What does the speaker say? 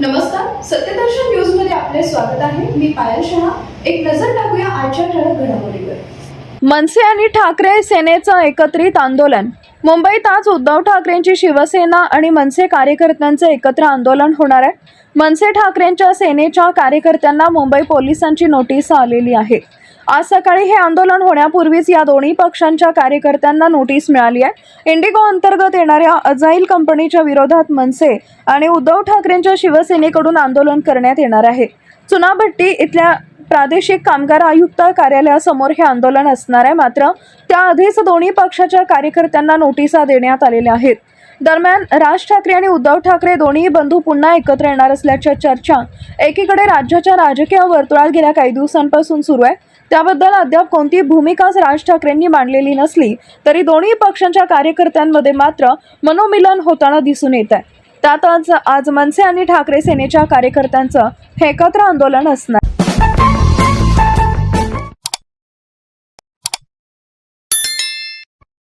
नमस्कार. सत्यदर्शन न्यूजमध्ये आपले स्वागत आहे. मी पायल शहा. एक नजर टाकूया आजच्या ठळक घडामोडीवर. मनसे आणि ठाकरे सेनेचं एकत्रित आंदोलन. मुंबईत आज उद्धव ठाकरेंची शिवसेना आणि मनसे कार्यकर्त्यांचं एकत्र आंदोलन होणार आहे. मनसे ठाकरेंच्या सेनेच्या कार्यकर्त्यांना मुंबई पोलिसांची नोटीस आलेली आहे. आज सकाळी हे आंदोलन होण्यापूर्वीच या दोन्ही पक्षांच्या कार्यकर्त्यांना नोटीस मिळाली आहे. इंडिगो अंतर्गत येणाऱ्या अजाईल कंपनीच्या विरोधात मनसे आणि उद्धव ठाकरेंच्या शिवसेनेकडून आंदोलन करण्यात येणार आहे. चुनाभट्टी इथल्या प्रादेशिक कामगार आयुक्त कार्यालयासमोर हे आंदोलन असणार आहे. मात्र त्याआधीच दोन्ही पक्षाच्या कार्यकर्त्यांना नोटिसा देण्यात आलेल्या आहेत. दरम्यान राज ठाकरे आणि उद्धव ठाकरे दोन्ही बंधू पुन्हा एकत्र येणार असल्याच्या चर्चा एकीकडे राज्याच्या राजकीय वर्तुळात गेल्या काही दिवसांपासून सुरू आहे. त्याबद्दल अद्याप कोणती भूमिकाच राज ठाकरेंनी मांडलेली नसली तरी दोन्ही पक्षांच्या कार्यकर्त्यांमध्ये मात्र मनोमिलन होताना दिसून येत आहे. त्यात आज आज मनसे आणि ठाकरे सेनेच्या कार्यकर्त्यांचं हे एकत्र आंदोलन असणार